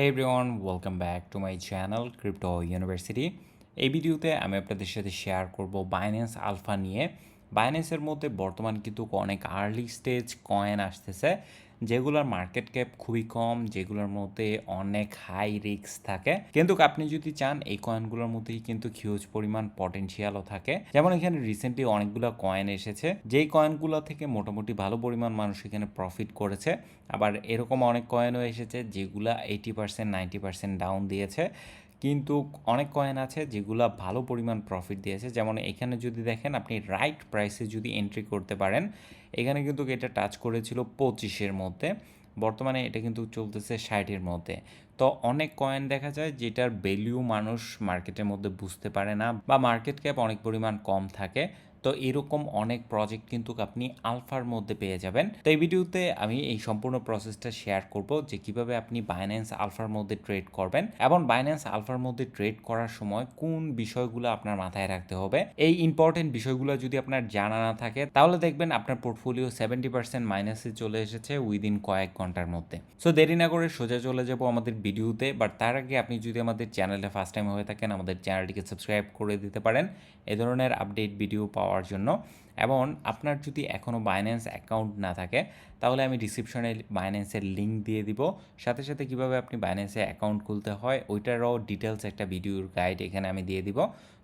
Hey everyone welcome back to my channel crypto university এই ভিডিওতে আমি আপনাদের সাথে শেয়ার করব বাইন্যান্স আলফা নিয়ে। বাইন্যান্সের মধ্যে বর্তমান কিন্তু অনেক আর্লি স্টেজ কয়েন আসতেছে। যেগুলোর মার্কেট ক্যাপ খুবই কম, যেগুলোর মধ্যে অনেক হাই রিস্ক থাকে। কিন্তু আপনি যদি চান, এই কয়েনগুলোর মধ্যেই কিন্তু হিউজ পরিমাণ পটেনশিয়ালও থাকে। যেমন এখানে রিসেন্টলি অনেকগুলো কয়েন এসেছে। যেই কয়েনগুলো থেকে মোটামুটি ভালো পরিমাণ মানুষ এখানে প্রফিট করেছে, আবার এরকম অনেক কয়েনও এসেছে যেগুলা eighty percent ninety percent down দিয়েছে। কিন্তু অনেক কয়েন আছে যেগুলো ভালো পরিমাণ প্রফিট দিয়েছে। যেমন এখানে যদি দেখেন আপনি রাইট প্রাইসে যদি এন্ট্রি করতে পারেন, এখানে কিন্তু এটা টাচ করেছিল পঁচিশের মধ্যে। বর্তমানে এটা কিন্তু চলতেছে ষাটের মধ্যে। তো অনেক কয়েন দেখা যায় যেটার ভ্যালিউ মানুষ মার্কেটের মধ্যে বুঝতে পারে না বা মার্কেট ক্যাপ অনেক পরিমাণ কম থাকে। তো এরকম অনেক প্রজেক্ট কিন্তু আপনি আলফার মধ্যে পেয়ে যাবেন। তো এই ভিডিওতে আমি এই সম্পূর্ণ প্রসেসটা শেয়ার করব যে কীভাবে আপনি বাইন্যান্স আলফার মধ্যে ট্রেড করবেন এবং বাইন্যান্স আলফার মধ্যে ট্রেড করার সময় কোন বিষয়গুলো আপনার মাথায় রাখতে হবে। এই ইম্পর্টেন্ট বিষয়গুলো যদি আপনার জানা না থাকে, তাহলে দেখবেন আপনার পোর্টফোলিও সেভেন্টি পার্সেন্ট মাইনাসে চলে এসেছে উইদিন কয়েক ঘণ্টার মধ্যে। সো দেরি না করে সোজা চলে যাব আমাদের ভিডিওতে বাট তার আগে আপনি যদি আমাদের চ্যানেলে ফার্স্ট টাইম হয়ে থাকেন, আমাদের চ্যানেলটিকে সাবস্ক্রাইব করে দিতে পারেন। এ ধরনের আপডেট ভিডিও পাওয়ার জন্য। এবং আপনার যদি এখনও বাইন্যান্স অ্যাকাউন্ট না থাকে, তাহলে আমি ডিসক্রিপশনে বাইন্যান্সের লিঙ্ক দিয়ে দিব। সাথে সাথে কীভাবে আপনি বাইন্যান্সে অ্যাকাউন্ট খুলতে হয়, ওইটারও ডিটেলস একটা ভিডিওর গাইড এখানে আমি দিয়ে দিব।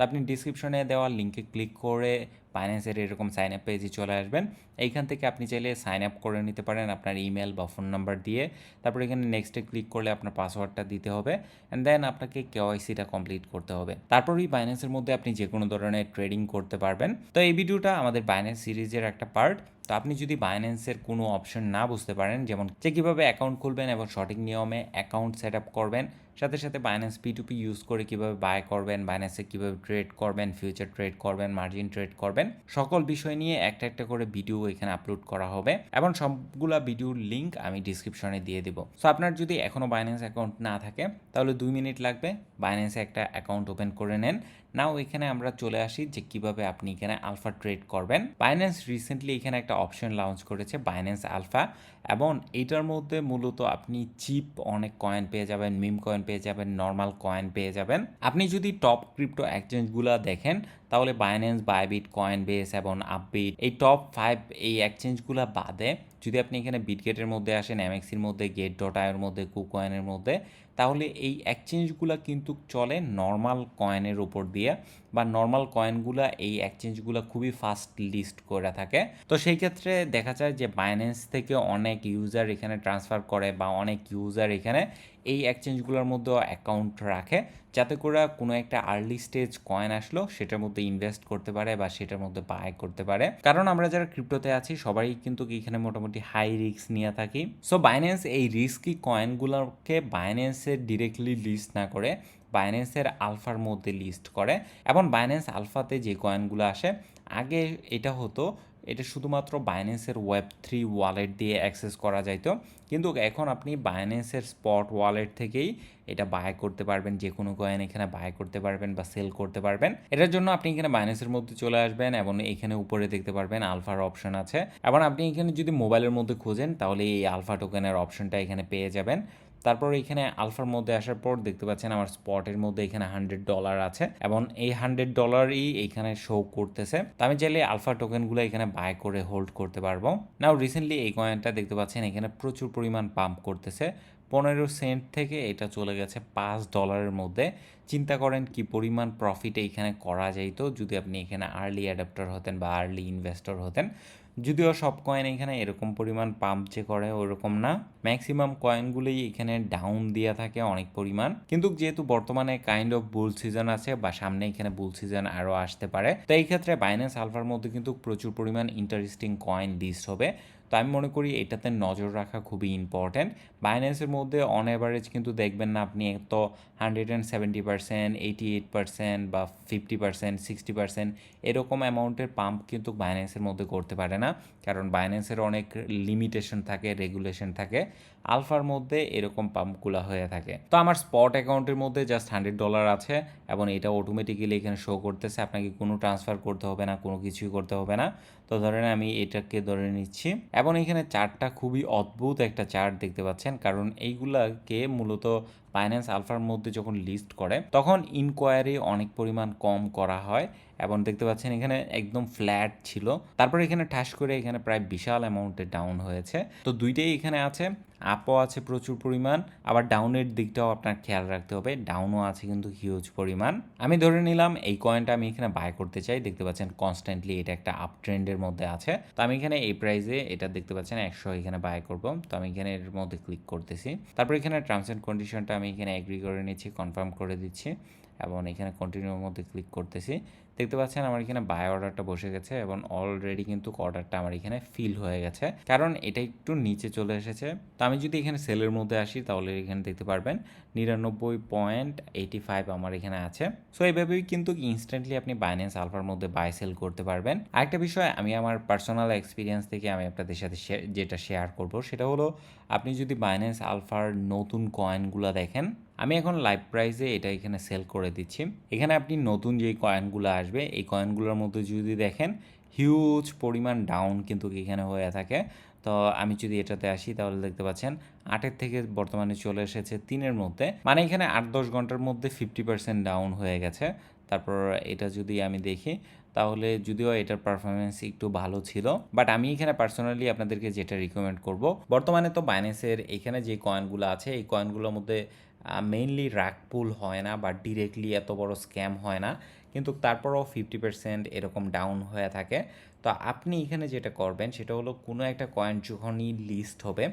তো আপনি ডিসক্রিপশনে দেওয়া লিঙ্কে ক্লিক করে ফাইন্যান্সের এরকম সাইন আপ পেজে চলে আসবেন। এইখান থেকে আপনি চাইলে সাইন আপ করে নিতে পারেন আপনার ইমেল বা ফোন নাম্বার দিয়ে। তারপর এখানে নেক্সটে ক্লিক করলে আপনার পাসওয়ার্ডটা দিতে হবে। অ্যান্ড দেন আপনাকে কেওয়াইসিটা কমপ্লিট করতে হবে। তারপর তারপরই বাইন্যান্সের মধ্যে আপনি যে কোনো ধরনের ট্রেডিং করতে পারবেন। তো এই ভিডিওটা আমাদের বাইন্যান্স সিরিজের একটা পার্ট তো আপনি যদি বাইন্যান্সের কোনো অপশন না বুঝতে পারেন, যেমন যে কীভাবে অ্যাকাউন্ট খুলবেন এবং সঠিক নিয়মে অ্যাকাউন্ট সেট আপ করবেন, সাথে সাথে Binance P to P use করে কীভাবে বাই করবেন বাইন্যান্সে কীভাবে ট্রেড করবেন ফিউচার ট্রেড করবেন মার্জিন ট্রেড করবেন, সকল বিষয় নিয়ে একটা একটা করে ভিডিও এখানে আপলোড করা হবে এবং সবগুলা ভিডিওর লিঙ্ক আমি ডিসক্রিপশনে দিয়ে দিব। সো আপনার যদি এখনও বাইন্যান্স অ্যাকাউন্ট না থাকে, তাহলে দুই মিনিট লাগবে বাইন্যান্সে একটা অ্যাকাউন্ট ওপেন করে নেন। নাও এখানে আমরা চলে আসি যে কীভাবে আপনি এখানে আলফা ট্রেড করবেন। বাইন্যান্স রিসেন্টলি এখানে একটা অপশন লঞ্চ করেছে বাইন্যান্স আলফা এবং এটার মধ্যে মূলত আপনি চিপ অনেক কয়েন পেয়ে যাবেন মিম কয়েন পেয়ে যাবেন নর্মাল কয়েন পেয়ে যাবেন। আপনি যদি টপ ক্রিপ্টো এক্সচেঞ্জগুলো দেখেন, তাহলে বাইন্যান্স বাইবিট কয়েন বেস এবং আপবিট এই টপ ফাইভ এই এক্সচেঞ্জগুলো বাদে যদি আপনি এখানে বিটগেটের মধ্যে আসেন এমএক্সির মধ্যে গেট ডট আয়ের মধ্যে কুকয়েনের মধ্যে, তাহলে এই এক্সচেঞ্জগুলো কিন্তু চলে নর্মাল কয়েনের উপর দিয়ে বা নর্মাল কয়েনগুলো এই এক্সচেঞ্জগুলো খুবই ফাস্ট লিস্ট করে থাকে। তো সেই ক্ষেত্রে দেখা যায় যে বাইন্যান্স থেকে অনেক ইউজার এখানে ট্রান্সফার করে বা অনেক ইউজার এখানে এই এক্সচেঞ্জগুলোর মধ্যে অ্যাকাউন্ট রাখে। যাতে করে কোনো একটা আর্লি স্টেজ কয়েন আসলো, সেটার মধ্যে ইনভেস্ট করতে পারে বা সেটার মধ্যে বাই করতে পারে। কারণ আমরা যারা ক্রিপ্টোতে আছি, সবাই কিন্তু এখানে মোটামুটি হাই রিস্ক নিয়ে থাকি। সো বাইন্যান্স এই রিস্কি কয়েনগুলোকে বাইন্যান্সের ডিরেক্টলি লিস্ট না করে বাইন্যান্সের আলফার মধ্যে লিস্ট করে। এবং বাইন্যান্স আলফাতে যে কয়েনগুলো আসে, আগে এটা হতো এটা শুধুমাত্র বাইন্যান্সের ওয়েব থ্রি ওয়ালেট দিয়ে অ্যাক্সেস করা যাইতো। কিন্তু এখন আপনি বাইন্যান্সের স্পট ওয়ালেট থেকেই এটা বাই করতে পারবেন, যে কোনো কয়েন এখানে বাই করতে পারবেন বা সেল করতে পারবেন। এটার জন্য আপনি এখানে বাইন্যান্সের মধ্যে চলে আসবেন এবং এখানে উপরে দেখতে পারবেন আলফার অপশন আছে। এবং আপনি এখানে যদি মোবাইলের মধ্যে খোঁজেন, তাহলে এই আলফা টোকেনের অপশনটা এখানে পেয়ে যাবেন। তারপর এখানে আলফার মধ্যে আসার পর দেখতে পাচ্ছেন আমার স্পটের মধ্যে এখানে হান্ড্রেড ডলার আছে এবং এই হান্ড্রেড ডলারই এখানে শো করতেছে। তো আমি চাইলে আলফা টোকেনগুলো এখানে বাই করে হোল্ড করতে পারব। নাও রিসেন্টলি এই কয়েনটা দেখতে পাচ্ছেন এখানে প্রচুর পরিমাণ পাম্প করতেছে। পনেরো সেন্ট থেকে এটা চলে গেছে পাঁচ ডলারের মধ্যে। চিন্তা করেন কি পরিমাণ প্রফিট এইখানে করা যাইতো যদি আপনি এখানে আর্লি অ্যাডাপ্টার হতেন বা আর্লি ইনভেস্টর হতেন। যদিও সব কয়েন এখানে এরকম পরিমাণ পাম্প যে করে ওরকম না। ম্যাক্সিমাম কয়েনগুলোই এখানে ডাউন দিয়ে থাকে অনেক পরিমাণ। কিন্তু যেহেতু বর্তমানে কাইন্ড অফ বুল সিজন আছে বা সামনে এখানে বুল সিজন আরও আসতে পারে, তো এই ক্ষেত্রে বাইন্যান্স আলফার মধ্যে কিন্তু প্রচুর পরিমাণ ইন্টারেস্টিং কয়েন লিস্ট হবে। তো আমি মনে করি এটাতে নজর রাখা খুবই ইম্পর্ট্যান্ট বাইন্যান্সের মধ্যে অন অ্যাভারেজ কিন্তু দেখবেন না আপনি তো hundred and seventy percent eighty eight percent বা ফিফটি পার্সেন্ট সিক্সটি পার্সেন্ট এরকম অ্যামাউন্টের পাম্প কিন্তু বাইন্যান্সের মধ্যে করতে পারে না। কারণ বাইন্যান্সের অনেক লিমিটেশন থাকে রেগুলেশন থাকে। আলফার মধ্যে এরকম পাম্পগুলো হয়ে থাকে। তো আমার স্পট অ্যাকাউন্টের মধ্যে জাস্ট হান্ড্রেড ডলার আছে এবং এটা অটোমেটিক্যালি এখানে শো করতেছে, আপনাকে কোনো ট্রান্সফার করতে হবে না, কোনো কিছুই করতে হবে না। তো ধরেন আমি এটাকে ধরে নিচ্ছি এবং এখানে চার্টটা খুবই অদ্ভুত একটা চার্ট দেখতে পাচ্ছেন, কারণ এইগুলাকে মূলত ফাইন্যান্স আলফার মধ্যে যখন লিস্ট করে, তখন ইনকোয়ারি অনেক পরিমাণ কম করা হয় এবং দেখতে পাচ্ছেন এখানে একদম ফ্ল্যাট ছিল। তারপর এখানে ঠাস করে এখানে প্রায় বিশাল অ্যামাউন্টে ডাউন হয়েছে। তো দুইটাই এখানে আছে আপও আছে প্রচুর পরিমাণ, আবার ডাউনের দিকটাও আপনার খেয়াল রাখতে হবে। ডাউনও আছে কিন্তু হিউজ পরিমাণ। আমি ধরে নিলাম এই কয়েনটা আমি এখানে বাই করতে চাই। দেখতে পাচ্ছেন কনস্ট্যান্টলি এটা একটা আপ ট্রেন্ডের মধ্যে আছে। তো আমি এখানে এই প্রাইসে এটা দেখতে পাচ্ছেন একশো এখানে বাই করব। তো আমি এখানে এর মধ্যে ক্লিক করতেছি। তারপর এখানে টার্মস অ্যান্ড কন্ডিশনটা আমি এখানে এগ্রি করে নিচ্ছি কনফার্ম করে দিচ্ছি। এবং এখানে কন্টিনিউর মধ্যে ক্লিক করতেছি। দেখতে পাচ্ছেন আমার এখানে বাই অর্ডারটা বসে গেছে এবং অলরেডি কিন্তু অর্ডারটা আমার এখানে ফিল হয়ে গেছে। কারণ এটা একটু নিচে চলে এসেছে। তো আমি যদি এখানে সেলের মধ্যে আসি তাহলে এখানে দেখতে পারবেন নিরানব্বই পয়েন্ট এইটি ফাইভ আমার এখানে আছে। সো এইভাবেই কিন্তু ইনস্ট্যান্টলি আপনি বাইন্যান্স আলফার মধ্যে বাই সেল করতে পারবেন। আরেকটা বিষয়, আমি আমার পার্সোনাল এক্সপিরিয়েন্স থেকে আমি আপনাদের সাথে যেটা শেয়ার করব, সেটা হলো আপনি যদি বাইন্যান্স আলফার নতুন কয়েনগুলো দেখেন আমি এখন লাইভ প্রাইসে এটা এখানে সেল করে দিচ্ছি। এখানে আপনি নতুন যে কয়েনগুলো আসবে, এই কয়েনগুলোর মধ্যে যদি দেখেন হিউজ পরিমাণ ডাউন কিন্তু এখানে হয়ে থাকে। তো আমি যদি এটাতে আসি, তাহলে দেখতে পাচ্ছেন, আটের থেকে বর্তমানে চলে এসেছে তিনের মধ্যে। মানে এখানে আট দশ ঘণ্টার মধ্যে ফিফটি পার্সেন্ট ডাউন হয়ে গেছে। তারপর এটা যদি আমি দেখি, তাহলে যদিও এটার পারফরমেন্স একটু ভালো ছিল বাট আমি এখানে পার্সোনালি আপনাদেরকে যেটা রিকমেন্ড করব, বর্তমানে তো বাইন্যান্সের এখানে যে কয়েনগুলো আছে, এই কয়েনগুলোর মধ্যে মেইনলি রাগ পুল হয় না বা ডিরেক্টলি এত বড় স্ক্যাম হয় না, কিন্তু তারপরও ফিফটি পার্সেন্ট এরকম ডাউন হয়ে থাকে। তো আপনি এখানে যেটা করবেন, সেটা হলো কোনো একটা কয়েন যখনই লিস্ট হবে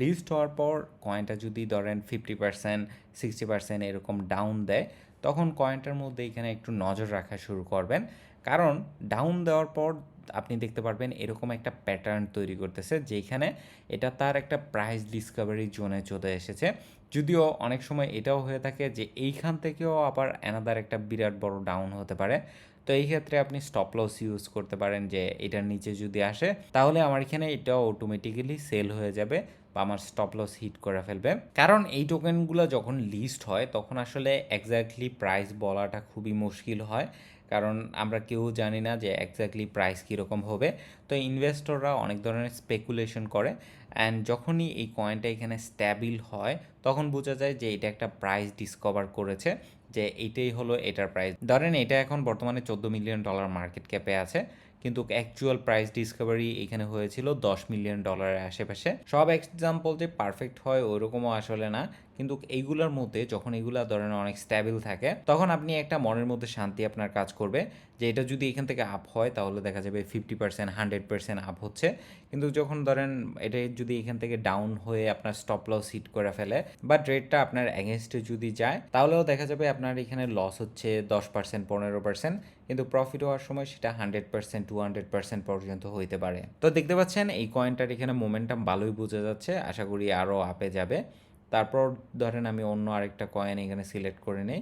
লিস্ট হওয়ার পর কয়েনটা যদি ধরেন ফিফটি পার্সেন্ট সিক্সটি পার্সেন্ট এরকম ডাউন দেয়, তখন কয়েনটার মধ্যে এখানে একটু নজর রাখা শুরু করবেন। কারণ ডাউন দেওয়ার পর আপনি দেখতে পারবেন এরকম একটা প্যাটার্ন তৈরি করতেছে যেখানে এটা তার একটা প্রাইস ডিসকভারি জোনে চলে এসেছে। যদিও অনেক সময় এটাও হয়ে থাকে যে এইখান থেকেও আবার অ্যানাদার একটা বিরাট বড় ডাউন হতে পারে। তো এই ক্ষেত্রে আপনি স্টপ লস ইউজ করতে পারেন যে এটার নিচে যদি আসে, তাহলে আমার এখানে এটাও অটোমেটিক্যালি সেল হয়ে যাবে। বা আমার স্টপ লস হিট করে ফেলবে। কারণ এই টোকেনগুলো যখন লিস্ট হয়, তখন আসলে এক্স্যাক্টলি প্রাইস বলাটা খুবই মুশকিল হয়। কারণ আমরা কেউ জানি না যে এক্স্যাক্টলি প্রাইস কীরকম হবে। তো ইনভেস্টররা অনেক ধরনের স্পেকুলেশন করে। অ্যান্ড যখনই এই কয়েনটা এখানে স্ট্যাবিল হয়, তখন বোঝা যায় যে এটা একটা প্রাইস ডিসকভার করেছে। যে এইটাই হলো এটার প্রাইস ধরেন এটা এখন বর্তমানে চোদ্দ মিলিয়ন ডলার মার্কেট ক্যাপে আছে। কিন্তু অ্যাকচুয়াল প্রাইস ডিসকভারি এখানে হয়েছিল দশ মিলিয়ন ডলারের আশেপাশে। সব এক্সাম্পল যে পারফেক্ট হয় ওইরকমও আসলে না। কিন্তু এইগুলোর মধ্যে যখন এগুলা ধরেন অনেক স্ট্যাবিল থাকে, তখন আপনি একটা মনের মধ্যে শান্তি আপনার কাজ করবে, যে এটা যদি এখান থেকে আপ হয়, তাহলে দেখা যাবে fifty percent hundred percent up হচ্ছে। কিন্তু যখন ধরেন এটা যদি এখান থেকে ডাউন হয়ে আপনার স্টপ লস হিট করে ফেলে, বা রেটটা আপনার অ্যাগেনস্টে যদি যায়, তাহলেও দেখা যাবে আপনার এখানে লস হচ্ছে দশ পার্সেন্ট পনেরো পার্সেন্ট কিন্তু প্রফিট হওয়ার সময় সেটা hundred percent to hundred percent পর্যন্ত হইতে পারে। তো দেখতে পাচ্ছেন, এই কয়েনটার এখানে মোমেন্টাম ভালোই বোঝা যাচ্ছে, আশা করি আরও আপে যাবে। তারপর ধরেন আমি অন্য আরেকটা কয়েন এখানে সিলেক্ট করে নিই।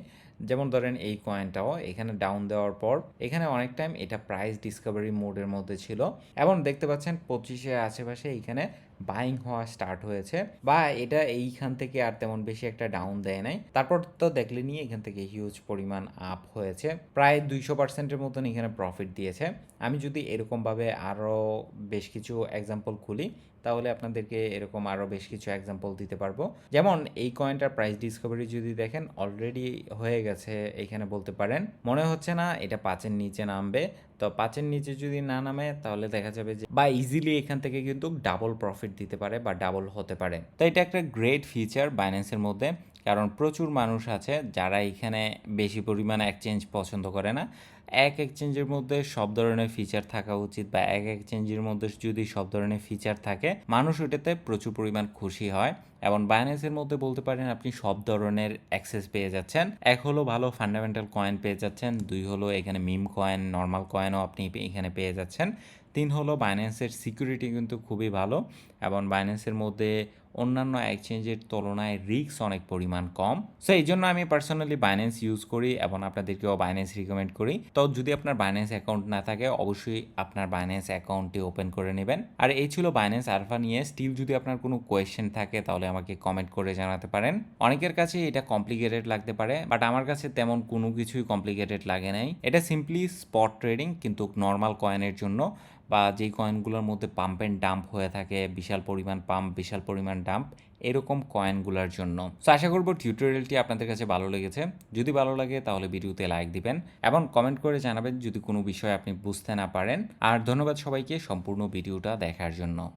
যেমন ধরেন এই কয়েনটাও এখানে ডাউন দেওয়ার পর এখানে অনেক টাইম এটা প্রাইস ডিসকভারি মোডের মধ্যে ছিল। এবং দেখতে পাচ্ছেন পঁচিশের আশেপাশে এইখানে বাইং হওয়া স্টার্ট হয়েছে বা এটা এইখান থেকে আর তেমন বেশি একটা ডাউন দেয় নাই। তারপর তো দেখলে নিয়ে এখান থেকে হিউজ পরিমাণ আপ হয়েছে। প্রায় দুইশো পার্সেন্টের মতন এখানে প্রফিট দিয়েছে। আমি যদি এরকমভাবে আরও বেশ কিছু এক্সাম্পল খুলি, তাহলে আপনাদেরকে এরকম আরও বেশ কিছু এক্সাম্পল দিতে পারব। যেমন এই কয়েনটার প্রাইস ডিসকভারি যদি দেখেন অলরেডি হয়ে গেছে এখানে বলতে পারেন। মনে হচ্ছে না এটা পাঁচের নিচে নামবে তো পাঁচের নিচে যদি না নামে তাহলে দেখা যাবে যে বা ইজিলি এখান থেকে কিন্তু ডাবল প্রফিট দিতে পারে বা ডাবল হতে পারে। তো এটা একটা গ্রেট ফিচার বাইন্যান্সের মধ্যে, কারণ প্রচুর মানুষ আছে যারা এখানে বেশি পরিমাণে এক্সচেঞ্জ পছন্দ করে না। এক এক্সচেঞ্জের মধ্যে সব ধরনের ফিচার থাকা উচিত বা এক এক্সচেঞ্জের মধ্যে যদি সব ধরনের ফিচার থাকে, মানুষ ওটাতে প্রচুর পরিমাণ খুশি হয়। এবং বাইন্যান্সের মধ্যে বলতে পারেন, আপনি সব ধরনের অ্যাক্সেস পেয়ে যাচ্ছেন। এক হলো ভালো ফান্ডামেন্টাল কয়েন পেয়ে যাচ্ছেন, দুই হলো এখানে মিম কয়েন নর্মাল কয়েনও আপনি এখানে পেয়ে যাচ্ছেন। তিন হলো বাইন্যান্সের সিকিউরিটি কিন্তু খুবই ভালো। এবং বাইন্যান্সের মধ্যে অন্যান্য এক্সচেঞ্জের তুলনায় রিস্ক অনেক পরিমাণ কম। সো এই জন্য আমি পার্সোনালি বাইন্যান্স ইউজ করি এবং আপনাদেরকেও বাইন্যান্স রিকমেন্ড করি। তো, যদি আপনার বাইন্যান্স অ্যাকাউন্ট না থাকে, অবশ্যই আপনার বাইন্যান্স অ্যাকাউন্টটি ওপেন করে নেবেন। আর এই ছিল বাইন্যান্স আলফা নিয়ে। স্টিল যদি আপনার কোনো কোয়েশ্চেন থাকে, তাহলে আমাকে কমেন্ট করে জানাতে পারেন। অনেকের কাছে এটা কমপ্লিকেটেড লাগতে পারে বাট আমার কাছে তেমন কোনো কিছুই কমপ্লিকেটেড লাগে নাই। এটা সিম্পলি স্পট ট্রেডিং কিন্তু নর্মাল কয়েনের জন্য। বা যেই কয়েনগুলোর মধ্যে পাম্প অ্যান্ড ডাম্প হয়ে থাকে, বিশাল পরিমাণ পাম্প বিশাল পরিমাণ ডাম্প এরকম কয়েনগুলোর জন্য। তো আশা করব টিউটোরিয়ালটি আপনাদের কাছে ভালো লেগেছে। যদি ভালো লাগে, তাহলে ভিডিওতে লাইক দিবেন এবং কমেন্ট করে জানাবেন যদি কোনো বিষয় আপনি বুঝতে না পারেন। আর ধন্যবাদ সবাইকে সম্পূর্ণ ভিডিওটা দেখার জন্য।